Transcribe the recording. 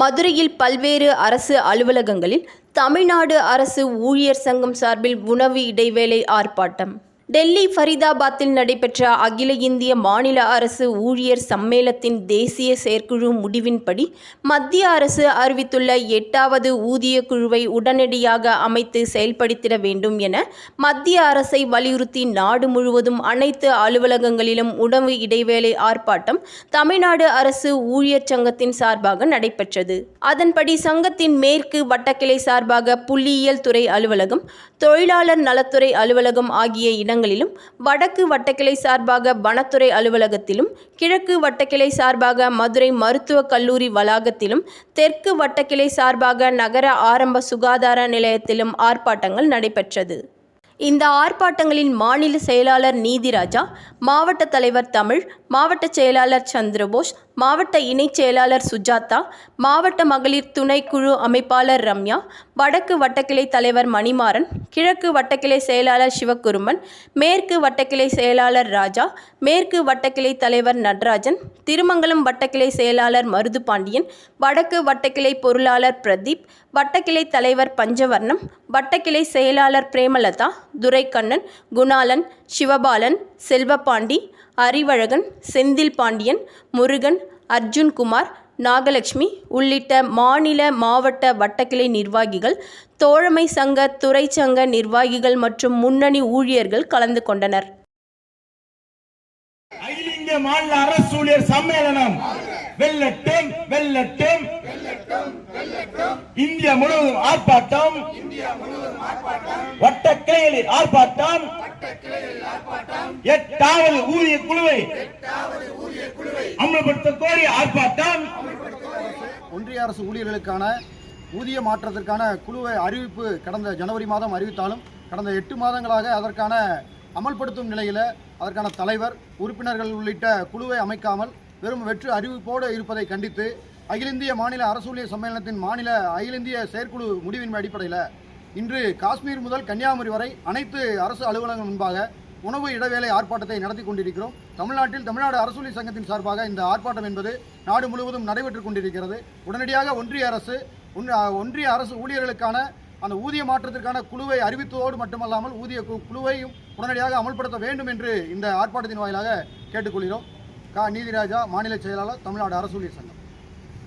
மதுரையில் பல்வேறு அரசு அலுவலகங்களில் தமிழ்நாடு அரசு ஊழியர் சங்கம் சார்பில் உணவு இடைவேளை ஆர்ப்பாட்டம். டெல்லி ஃபரிதாபாத்தில் நடைபெற்ற அகில இந்திய மாநில அரசு ஊழியர் சம்மேளத்தின் தேசிய செயற்குழு முடிவின்படி மத்திய அரசு அறிவித்துள்ள எட்டாவது ஊதிய குழுவை உடனடியாக அமைத்து செயல்படுத்திட வேண்டும் என மத்திய அரசை வலியுறுத்தி நாடு முழுவதும் அனைத்து அலுவலகங்களிலும் உணவு இடைவேளை ஆர்ப்பாட்டம் தமிழ்நாடு அரசு ஊழியர் சங்கத்தின் சார்பாக நடைபெற்றது. அதன்படி சங்கத்தின் மேற்கு வட்டக்கிளை சார்பாக புள்ளியியல் துறை அலுவலகம் தொழிலாளர் நலத்துறை அலுவலகம் ஆகிய இடங்களிலும் வடக்கு வட்டக்கிளை சார்பாக வனத்துறை அலுவலகத்திலும் கிழக்கு வட்டக்கிளை சார்பாக மதுரை மருத்துவக் கல்லூரி வளாகத்திலும் தெற்கு வட்டக்கிளை சார்பாக நகர ஆரம்ப சுகாதார நிலையத்திலும் ஆர்ப்பாட்டங்கள் நடைபெற்றது. இந்த ஆர்ப்பாட்டங்களின் மாநில செயலாளர் நீதிராஜா மாவட்ட தலைவர் தமிழ் மாவட்ட செயலாளர் சந்திரபோஸ் மாவட்ட இணைச் செயலாளர் சுஜாதா மாவட்ட மகளிர் துணைக்குழு அமைப்பாளர் ரம்யா வடக்கு வட்டக்கிளை தலைவர் மணிமாறன் கிழக்கு வட்டக்கிளை செயலாளர் சிவகுருமன் மேற்கு வட்டக்கிளை செயலாளர் ராஜா மேற்கு வட்டக்கிளை தலைவர் நடராஜன் திருமங்கலம் வட்டக்கிளை செயலாளர் மருது பாண்டியன் வடக்கு வட்டக்கிளை பொருளாளர் பிரதீப் வட்டக்கிளை தலைவர் பஞ்சவர்ணம் வட்டக்கிளை செயலாளர் பிரேமலதா துரைக்கண்ணன் குணாலன் சிவபாலன் செல்வபாண்டி அறிவழகன் செந்தில் பாண்டியன் முருகன் அர்ஜுன்குமார் நாகலட்சுமி உள்ளிட்ட மாநில மாவட்ட வட்டக்கிளை நிர்வாகிகள் தோழமை சங்க துறை சங்க நிர்வாகிகள் மற்றும் முன்னணி ஊழியர்கள் கலந்து கொண்டனர். அகில இந்திய மாநில அரசு ஊழியர் சம்மேளனம். வெல்லட்டும் வெல்லட்டும். இந்தியா முழுவதும் ஆர்ப்பாட்டம். வட்டக்கிளையில் ஆர்ப்பாட்டம். எட்டாவது ஊதிய குழுவை அமல்படுத்த கோரி ஆர்ப்பாட்டம். ஒன்றிய அரசு ஊழியர்களுக்கான ஊதிய மாற்றத்திற்கான குழுவை அறிவிப்பு கடந்த ஜனவரி மாதம் அறிவித்தாலும் கடந்த எட்டு மாதங்களாக அதற்கான அமல்படுத்தும் நிலையில் அதற்கான தலைவர் உறுப்பினர்கள் உள்ளிட்ட குழுவை அமைக்காமல் வெறும் வெற்று அறிவிப்போடு இருப்பதை கண்டித்து அகில இந்திய மாநில அரசு ஊழியர் சம்மேளனத்தின் மாநில அகில இந்திய செயற்குழு முடிவின் அடிப்படையில் இன்று காஷ்மீர் முதல் கன்னியாகுமரி வரை அனைத்து அரசு அலுவலகம் முன்பாக உணவு இடைவேளை ஆர்ப்பாட்டத்தை நடத்தி கொண்டிருக்கிறோம். தமிழ்நாட்டில் தமிழ்நாடு அரசூழி சங்கத்தின் சார்பாக இந்த ஆர்ப்பாட்டம் என்பது நாடு முழுவதும் நடைபெற்றுக் கொண்டிருக்கிறது. உடனடியாக ஒன்றிய அரசு ஒன்றிய அரசு ஊழியர்களுக்கான அந்த ஊதிய மாற்றத்திற்கான குழுவை அறிவித்ததோடு மட்டுமல்லாமல் ஊதிய கு- குழுவையும் உடனடியாக அமல்படுத்த வேண்டும் என்று இந்த ஆர்ப்பாட்டத்தின் வாயிலாக கேட்டுக்கொள்கிறோம். கா நீதிராஜா மாநில செயலாளர் தமிழ்நாடு அரசு ஊழியர் சங்கம்.